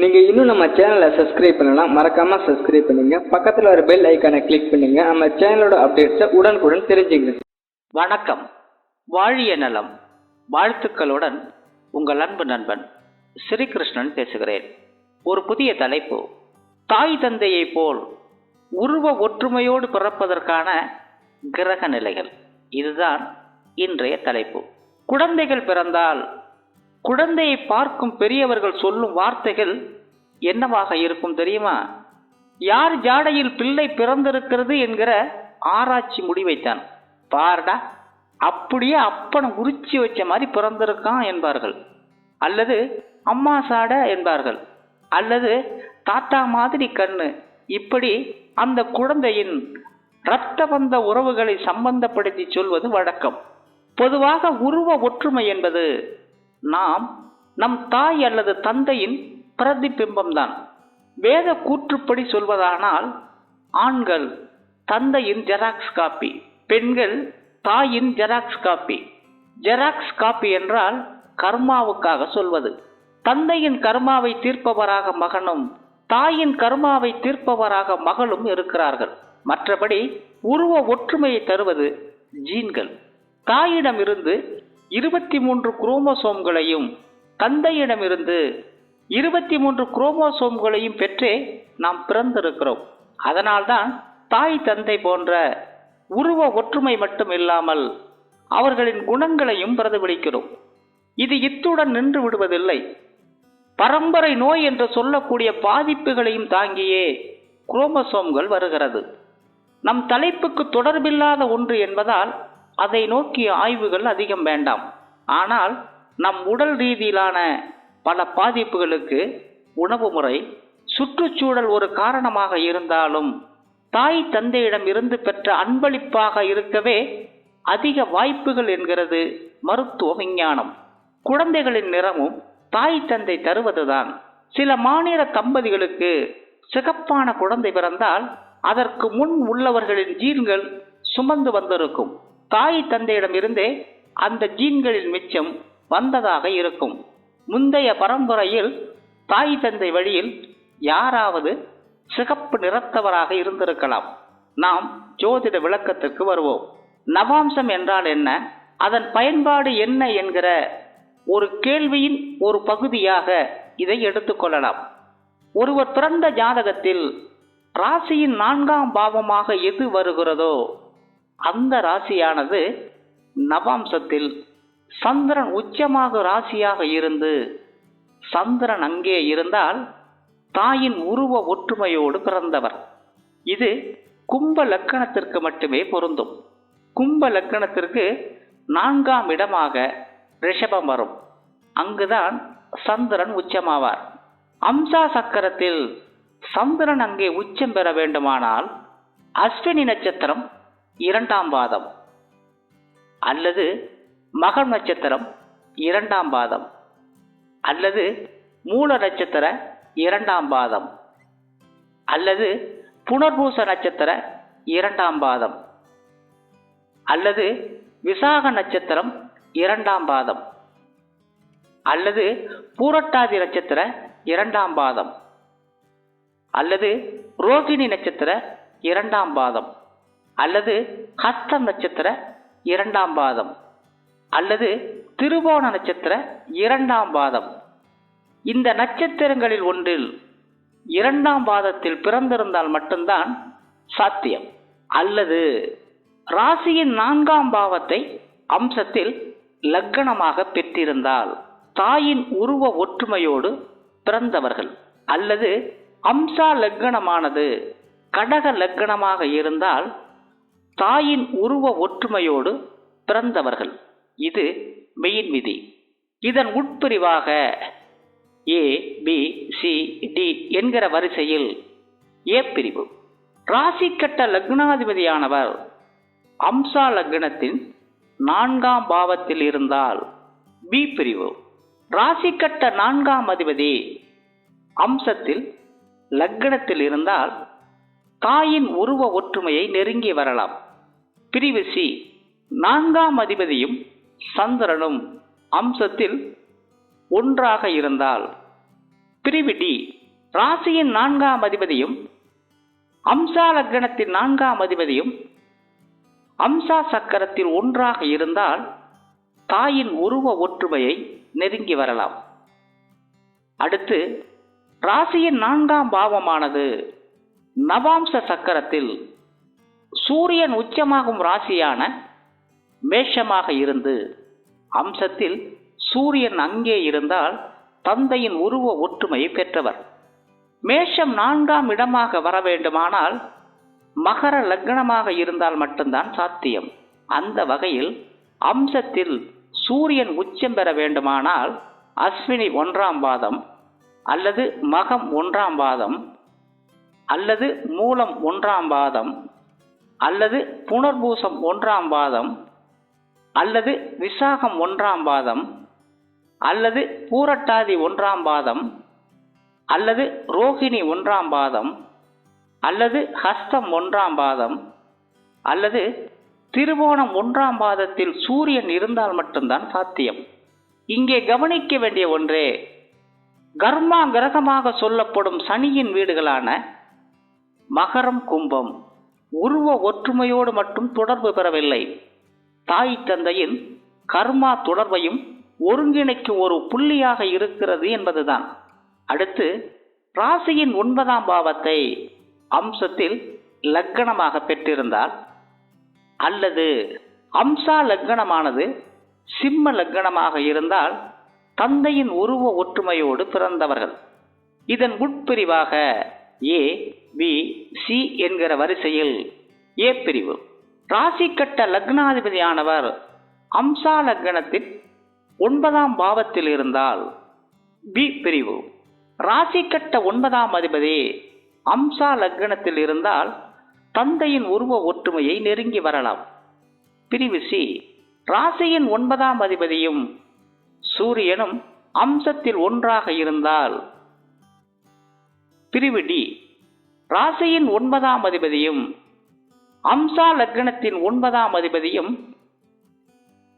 நீங்கள் இன்னும் நம்ம சேனலை சப்ஸ்கிரைப் பண்ணலாம் மறக்காம சப்ஸ்கிரைப் பண்ணுங்க. பக்கத்தில் வர பெல் ஐக்கானை கிளிக் பண்ணுங்க. நம்ம சேனலோட அப்டேட்ஸை உடனுக்குடன் தெரிஞ்சுங்க வணக்கம். வாழிய நலம். வாழ்த்துக்களுடன் உங்கள் அன்பு நண்பன் ஸ்ரீகிருஷ்ணன் பேசுகிறேன். ஒரு புதிய தலைப்பு. தாய் தந்தையைப் போல் உருவ ஒற்றுமையோடு பிறப்பதற்கான கிரக நிலைகள். இதுதான் இன்றைய தலைப்பு. குழந்தைகள் பிறந்தால் குழந்தையை பார்க்கும் பெரியவர்கள் சொல்லும் வார்த்தைகள் என்னவாக இருக்கும் தெரியுமா? யார் ஜாடையில் பிள்ளை பிறந்திருக்கிறது என்கிற ஆராய்ச்சி முடிவைத்தான். பாருடா அப்படியே அப்பனை உரிச்சி வச்ச மாதிரி பிறந்திருக்கான் என்பார்கள். அல்லது அம்மா சாட என்பார்கள். அல்லது தாத்தா மாதிரி கண்ணு. இப்படி அந்த குழந்தையின் இரத்த பந்த உறவுகளை சம்பந்தப்படுத்தி சொல்வது வழக்கம். பொதுவாக உருவ ஒற்றுமை என்பது நாம் நம் தாய் அல்லது தந்தையின் பிரதிபிம்பம்தான் வேத கூற்றுப்படி சொல்வதானால் ஆண்கள் தந்தையின் ஜெராக்ஸ் காப்பி பெண்கள் தாயின் ஜெராக்ஸ் காப்பி. ஜெராக்ஸ் காப்பி என்றால் கர்மாவுக்காக சொல்வது. தந்தையின் கர்மாவை தீர்ப்பவராக மகனும் தாயின் கர்மாவை தீர்ப்பவராக மகளும் இருக்கிறார்கள். மற்றபடி உருவ ஒற்றுமையை தருவது ஜீன்கள். தாயிடமிருந்து இருபத்தி மூன்று குரோமோசோம்களையும் தந்தையிடமிருந்து இருபத்தி மூன்று குரோமோசோம்களையும் பெற்றே நாம் பிறந்திருக்கிறோம். அதனால்தான் தாய் தந்தை போன்ற உருவ ஒற்றுமை மட்டும் இல்லாமல் அவர்களின் குணங்களையும் பிரதிபலிக்கிறோம். இது இத்துடன் நின்று விடுவதில்லை. பரம்பரை நோய் என்று சொல்லக்கூடிய பாதிப்புகளையும் தாங்கியே குரோமோசோம்கள் வருகிறது. நம் தலைப்புக்கு தொடர்பில்லாத ஒன்று என்பதால் அதை நோக்கிய ஆய்வுகள் அதிகம் வேண்டாம். ஆனால் நம் உடல் ரீதியிலான பல பாதிப்புகளுக்கு உணவு முறை சுற்றுச்சூழல் ஒரு காரணமாக இருந்தாலும் தாய் தந்தையிடம் இருந்து பெற்ற அன்பளிப்பாக இருக்கவே அதிக வாய்ப்புகள் என்கிறது மருத்துவ விஞ்ஞானம். குழந்தைகளின் நிறமும் தாய் தந்தை தருவதுதான். சில மாநில தம்பதிகளுக்கு சிகப்பான குழந்தை பிறந்தால் அதற்கு முன் உள்ளவர்களின் ஜீன்கள் சுமந்து வந்திருக்கும். தாய் தந்தையிடமிருந்தே அந்த ஜீன்களின் மிச்சம் வந்ததாக இருக்கும். முந்தைய பரம்பரையில் தாய் தந்தை வழியில் யாராவது சிகப்பு நிறத்தவராக இருந்திருக்கலாம். நாம் ஜோதிட விளக்கத்திற்கு வருவோம். நவாம்சம் என்றால் என்ன? அதன் பயன்பாடு என்ன என்கிற ஒரு கேள்வியின் ஒரு பகுதியாக இதை எடுத்துக்கொள்ளலாம் ஒருவர் பிறந்த ஜாதகத்தில் ராசியின் நான்காம் பாவமாக எது வருகிறதோ அந்த ராசியானது நவாம்சத்தில் சந்திரன் உச்சமாக ராசியாக இருந்து சந்திரன் அங்கே இருந்தால் தாயின் உருவ ஒற்றுமையோடு பிறந்தவர். இது கும்ப லக்கணத்திற்கு மட்டுமே பொருந்தும். கும்ப லக்கணத்திற்கு நான்காம் இடமாக ரிஷபம் வரும். அங்குதான் சந்திரன் உச்சமாவார். அம்சா சக்கரத்தில் சந்திரன் அங்கே உச்சம் பெற வேண்டுமானால் அஸ்வினி நட்சத்திரம் இரண்டாம் பாதம். அல்லது மகர் நட்சத்திரம் இரண்டாம் பாதம். அல்லது மூல நட்சத்திர இரண்டாம் பாதம். அல்லது புனர்பூச நட்சத்திர இரண்டாம் பாதம். அல்லது விசாக நட்சத்திரம் இரண்டாம் பாதம். அல்லது பூரட்டாதி நட்சத்திர இரண்டாம் பாதம். அல்லது ரோகிணி நட்சத்திர இரண்டாம் பாதம். அல்லது ஹஸ்தம் நட்சத்திர இரண்டாம் பாதம் அல்லது திருவோண நட்சத்திர இரண்டாம் பாதம். இந்த நட்சத்திரங்களில் ஒன்றில் இரண்டாம் பாதத்தில் பிறந்திருந்தால் மட்டும்தான் சாத்தியம். அல்லது ராசியின் நான்காம் பாவத்தை அம்சத்தில் லக்கணமாக பெற்றிருந்தால் தாயின் உருவ ஒற்றுமையோடு பிறந்தவர்கள். அல்லது அம்சா லக்கணமானது கடக லக்கணமாக இருந்தால் தாயின் உருவ ஒற்றுமையோடு பிறந்தவர்கள். இது மெயின் விதி. இதன் உட்பிரிவாக ஏ பி சி டி என்கிற வரிசையில் ஏ பிரிவு. ராசி கட்ட லக்னாதிபதியானவர் அம்சா லக்னத்தின் நான்காம் பாவத்தில் இருந்தால் பி பிரிவு. ராசி கட்ட நான்காம் அதிபதி அம்சத்தில் லக்னத்தில் இருந்தால் தாயின் உருவ ஒற்றுமையை நெருங்கி வரலாம். பிரிவு சி. நான்காம் அதிபதியும் சந்திரனும் அம்சத்தில் ஒன்றாக இருந்தால். பிரிவு டி. ராசியின் நான்காம் அதிபதியும் அம்சா லக்னத்தின் நான்காம் அதிபதியும் அம்சா சக்கரத்தில் ஒன்றாக இருந்தால் தாயின் உருவ ஒற்றுமையை நெருங்கி வரலாம். அடுத்து ராசியின் நான்காம் பாவமானது நவாம்ச சக்கரத்தில் சூரியன் உச்சமாகும் ராசியான மேஷமாக இருந்து அம்சத்தில் சூரியன் அங்கே இருந்தால் தந்தையின் உருவ ஒற்றுமையை பெற்றவர். மேஷம் நான்காம் இடமாக வர வேண்டுமானால் மகர லக்னமாக இருந்தால் மட்டும்தான் சாத்தியம். அந்த வகையில் அம்சத்தில் சூரியன் உச்சம் பெற வேண்டுமானால் அஸ்வினி ஒன்றாம் பாதம் அல்லது மகம் ஒன்றாம் பாதம் அல்லது மூலம் ஒன்றாம் பாதம் அல்லது புனர்பூசம் ஒன்றாம் பாதம் அல்லது விசாகம் ஒன்றாம் பாதம் அல்லது பூரட்டாதி ஒன்றாம் பாதம் அல்லது ரோகிணி ஒன்றாம் பாதம் அல்லது ஹஸ்தம் ஒன்றாம் பாதம் அல்லது திருவோணம் ஒன்றாம் பாதத்தில் சூரியன் இருந்தால் மட்டும்தான் சாத்தியம். இங்கே கவனிக்க வேண்டிய ஒன்றே கர்மா கிரகமாக சொல்லப்படும் சனியின் வீடுகளான மகரம் கும்பம். உருவ ஒற்றுமையோடு மட்டும் தொடர்பு பெறவில்லை. தாய் தந்தையின் கர்மா தொடர்பையும் ஒருங்கிணைக்கும் ஒரு புள்ளியாக இருக்கிறது என்பதுதான். அடுத்து ராசியின் ஒன்பதாம் பாவத்தை அம்சத்தில் லக்கணமாக பெற்றிருந்தால் அல்லது அம்சா லக்கணமானது சிம்ம லக்கணமாக இருந்தால் தந்தையின் உருவ ஒற்றுமையோடு பிறந்தவர்கள். இதன் உட்பிரிவாக ஏ பி சி என்கிற வரிசையில் ஏ பிரிவு. ராசி கட்ட லக்னாதிபதியானவர் அம்சா லக்னத்தின் ஒன்பதாம் பாவத்தில் இருந்தால் பி பிரிவு. ராசி கட்ட ஒன்பதாம் அதிபதி அம்சா லக்னத்தில் இருந்தால் தந்தையின் உருவ ஒற்றுமையை நெருங்கி வரலாம். பிரிவு சி ராசியின் ஒன்பதாம் அதிபதியும் சூரியனும் அம்சத்தில் ஒன்றாக இருந்தால் பிரிவு டி ராசியின் ஒன்பதாம் அதிபதியும் அம்சா லக்னத்தின் ஒன்பதாம் அதிபதியும்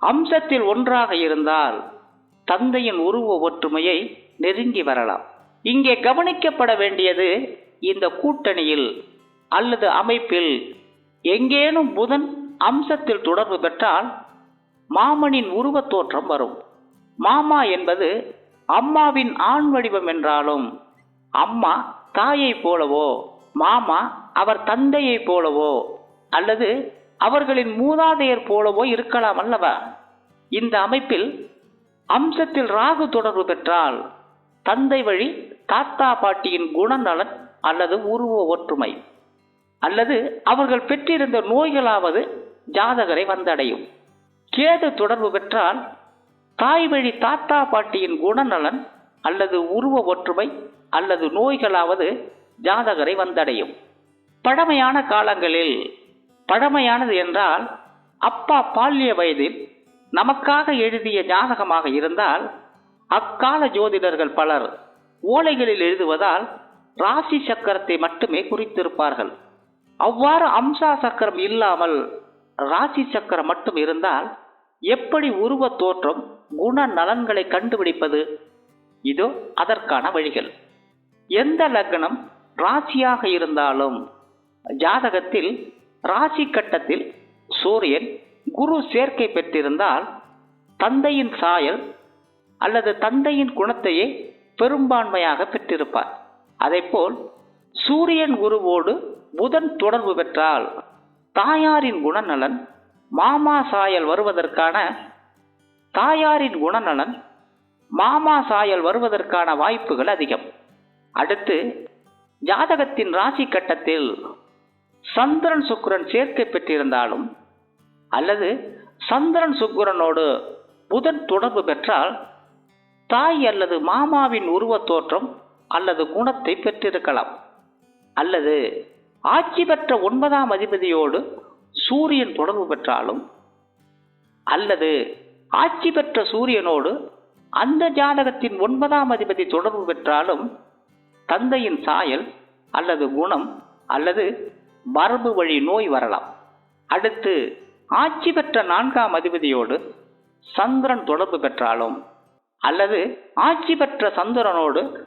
அம்சத்தில் ஒன்றாக இருந்தால் தந்தையின் உருவ ஒற்றுமையை நெருங்கி வரலாம். இங்கே கவனிக்கப்பட வேண்டியது இந்த கூட்டணியில் அல்லது அமைப்பில் எங்கேனும் புதன் அம்சத்தில் தொடர்பு பெற்றால் மாமனின் உருவத் தோற்றம் வரும். மாமா என்பது அம்மாவின் ஆண் வடிவம் என்றாலும் அம்மா தாயைப் போலவோ மாமா அவர் தந்தையைப் போலவோ அல்லது அவர்களின் மூதாதையர் போலவோ இருக்கலாம் அல்லவா? இந்த அமைப்பில் அம்சத்தில் ராகு தொடர்பு பெற்றால் தந்தை வழி தாத்தா பாட்டியின் குணநலன் அல்லது உருவ ஒற்றுமை அல்லது அவர்கள் பெற்றிருந்த நோய்களாவது ஜாதகரை வந்தடையும். கேது தொடர்பு பெற்றால் தாய் வழி தாத்தா பாட்டியின் குணநலன் அல்லது உருவ ஒற்றுமை அல்லது நோய்களாவது ஜாதகரை வந்தடையும். பழமையான காலங்களில் பழமையானது என்றால் அப்பா பால்ய வயதில் நமக்காக எழுதிய ஜாதகமாக இருந்தால் அக்கால ஜோதிடர்கள் பலர் ஓலைகளில் எழுதுவதால் ராசி சக்கரத்தை மட்டுமே குறித்திருப்பார்கள். அவ்வாறு அம்சா சக்கரம் இல்லாமல் ராசி சக்கரம் மட்டும் இருந்தால் எப்படி உருவ தோற்றம் குண நலன்களை கண்டுபிடிப்பது இதோ அதற்கான வழிகள். எந்த லக்னம் ராசியாக இருந்தாலும் ஜாதகத்தில் ராசி கட்டத்தில் சூரியன் குரு சேர்க்கை பெற்றிருந்தால் தந்தையின் சாயல் அல்லது தந்தையின் குணத்தையே பெரும்பான்மையாக பெற்றிருப்பார். அதேபோல் சூரியன் குருவோடு புதன் தொடர்பு பெற்றால் தாயாரின் குணநலன் மாமா சாயல் வருவதற்கான தாயாரின் குணநலன் மாமா சாயல் வருவதற்கான வாய்ப்புகள் அதிகம். அடுத்து ஜாதகத்தின் ராசி கட்டத்தில் சந்திரன் சுக்கரன் சேர்க்கை பெற்றிருந்தாலும் அல்லது சந்திரன் சுக்கிரனோடு புதன் தொடர்பு பெற்றால் தாய் அல்லது மாமாவின் உருவத் தோற்றம் அல்லது குணத்தை பெற்றிருக்கலாம். அல்லது ஆட்சி பெற்ற ஒன்பதாம் அதிபதியோடு சூரியன் தொடர்பு பெற்றாலும் அல்லது ஆட்சி பெற்ற சூரியனோடு அந்த ஜாதகத்தின் ஒன்பதாம் அதிபதி தொடர்பு பெற்றாலும் தந்தையின் சாயல் அல்லது குணம் அல்லது மரபு வழி நோய் வரலாம். அடுத்து ஆட்சி பெற்ற நான்காம் அதிபதியோடு சந்திரன் தொடர்பு பெற்றாலும் அல்லது ஆட்சி பெற்ற சந்திரனோடு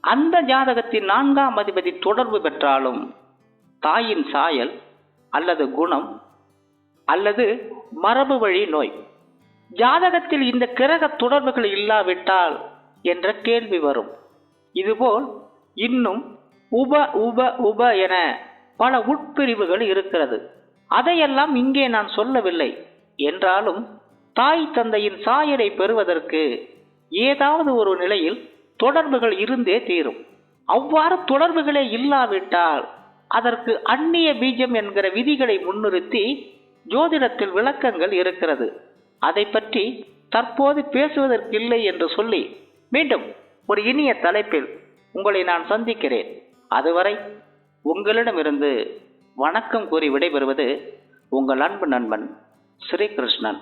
அந்த ஜாதகத்தின் நான்காம் அதிபதி தொடர்பு பெற்றாலும் தாயின் சாயல் அல்லது குணம் அல்லது மரபு வழி நோய் ஜாதகத்தில் இந்த கிரக தொடர்புகள் இல்லாவிட்டால் என்ற கேள்வி வரும். இதுபோல் இன்னும் உப உப உப என பல உட்பிரிவுகள் இருக்கிறது. அதையெல்லாம் இங்கே நான் சொல்லவில்லை. என்றாலும் தாய் தந்தையின் சாயலை பெறுவதற்கு ஏதாவது ஒரு நிலையில் தொடர்புகள் இருந்தே தீரும். அவ்வாறு தொடர்புகளே இல்லாவிட்டால் அதற்கு அந்நிய பீஜம் என்கிற விதிகளை முன்னிறுத்தி ஜோதிடத்தில் விளக்கங்கள் இருக்கிறது. அதை பற்றி தற்போது பேசுவதற்கில்லை என்று சொல்லி மீண்டும் ஒரு இனிய தலைப்பில் உங்களை நான் சந்திக்கிறேன். அதுவரை உங்களிடமிருந்து வணக்கம் கூறி விடைபெறுவது உங்கள் அன்பு நண்பன் ஸ்ரீகிருஷ்ணன்.